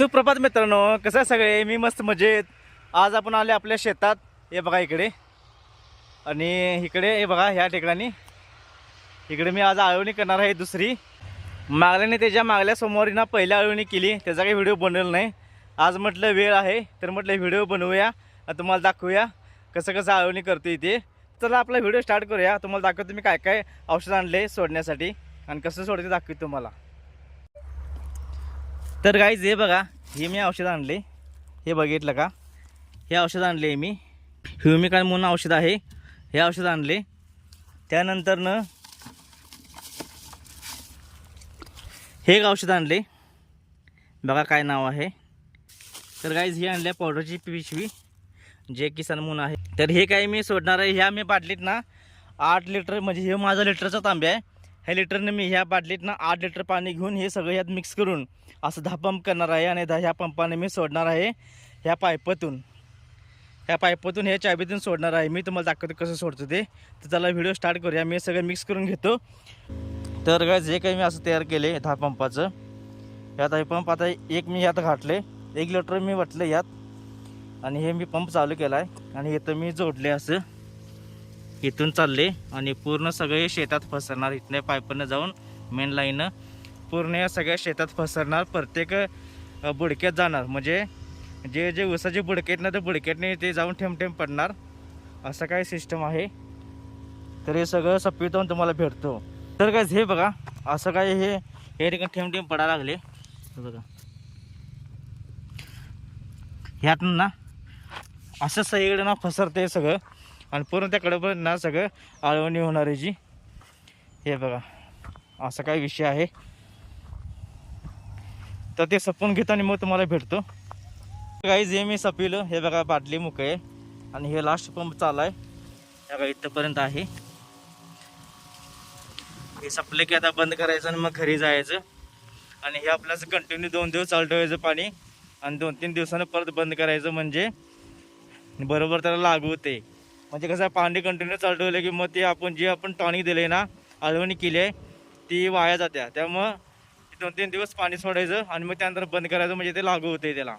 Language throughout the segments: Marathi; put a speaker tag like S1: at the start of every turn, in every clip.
S1: सुप्रभात मित्रांनो कसं आहे सगळे? मी मस्त मजेत. आज आपण आले आपल्या शेतात. हे बघा इकडे. आणि इकडे हे बघा ह्या ठिकाणी. इकडे मी आज आळवणी करणार आहे दुसरी. मागल्याने त्याच्या मागल्या सोमवारी ना पहिल्या आळवणी केली. त्याचा काही व्हिडिओ बनवला नाही. आज म्हटलं वेळ आहे तर म्हटलं व्हिडिओ बनवूया. आणि तुम्हाला दाखवूया कसं कसं आळवणी करतो इथे चला आपला व्हिडिओ स्टार्ट करूया. तुम्हाला दाखवतो मी काय काय औषध आणले सोडण्यासाठी. आणि कसं सोडते दाखवतो तुम्हाला. तर गाईज हे बघा हे मी औषध आणले. हे बघितलं का? हे औषध आणले मी. ह्युमिकॉन म्हणून औषध आहे? हे औषध आणले. त्यानंतरनं हे एक औषध आणले. बघा काय नाव आहे. तर गाईज हे आणले पावडरची पिशवी जे किसान म्हणून आहे. तर हे काय मी सोडणार आहे? ह्या मी बाटलीत ना आठ लिटर म्हणजे हे माझा लिटरचा तांब्या आहे. ह्या लिटरने मी ह्या बाटलीतनं आठ लिटर पाणी घेऊन हे सगळं ह्यात मिक्स करून असं दहा पंप करणार आहे आणि दहा ह्या पंपाने मी सोडणार आहे ह्या पाईपातून. ह्या पाईपातून ह्या चाबीतून सोडणार आहे. मी तुम्हाला दाखवतो कसं सोडतो ते. तर चला व्हिडिओ स्टार्ट करूया. मी सगळं मिक्स करून घेतो. तर काय जे काही मी असं तयार केले दहा पंपाचं ह्यात हे पंप आता एक मी ह्यात घातले. एक लिटर मी वाटलं यात आणि हे मी पंप चालू केला आहे आणि इथं मी जोडले असं. इथून चालले आणि पूर्ण सगळे शेतात पसरणार इथल्या पायपनं जाऊन मेन लाईनं पूर्ण या सगळ्या शेतात पसरणार प्रत्येक बुडक्यात जाणार. म्हणजे जे जे उसाचे बुडके ना ते बुडक्यातने ते जाऊन ठेमठेम पडणार. असं काय सिस्टम आहे. तर हे सगळं सप्पीतून तुम्हाला भेटतो. तर काय हे बघा असं काय हे हे ठिकाण ठेमठेम पडायला लागले. बघा. ह्यात ना असं सगळीकडे ना पसरते सगळं. आणि पूर्ण त्याकडे पण ना सगळं आळवणी होणार आहे जी. हे बघा असा काय विषय आहे. तर ते सपून घेतो आणि मग तुम्हाला भेटतो. काही जे मी सपिलं हे बघा बाटली मुक आहे. आणि हे लास्ट पंप चालू आहे. बघा इथंपर्यंत आहे. हे सपलं की आता बंद करायचं आणि मग घरी जायचं. आणि हे आपल्याचं कंटिन्यू दोन दिवस चालू ठेवायचं पाणी. आणि दोन तीन दिवसानं परत बंद करायचं म्हणजे बरोबर त्याला लागू होते. म्हणजे कसं आहे पाणी कंटिन्यू चालू ठेवलं की मग ते आपण जे आपण टॉनिक दिले ना आळवणी केली आहे ती वाया जात्या. त्यामुळं दोन तीन दिवस पाणी सोडायचं आणि मग त्यानंतर बंद करायचं म्हणजे ते लागू होते त्याला.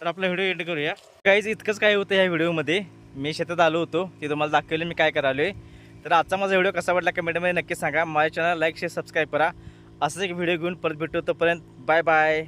S1: तर आपला व्हिडिओ एंड करूया. काहीच इतकंच काय होतं या व्हिडिओमध्ये. मी शेतात आलो होतो ते तुम्हाला दाखवलं मी काय करालो आहे. तर आजचा माझा व्हिडिओ कसा वाटला कमेंटमध्ये नक्की सांगा. माझ्या चॅनल लाईक शेअर सबस्क्राईब करा. असंच एक व्हिडिओ घेऊन परत भेटतो तोपर्यंत बाय बाय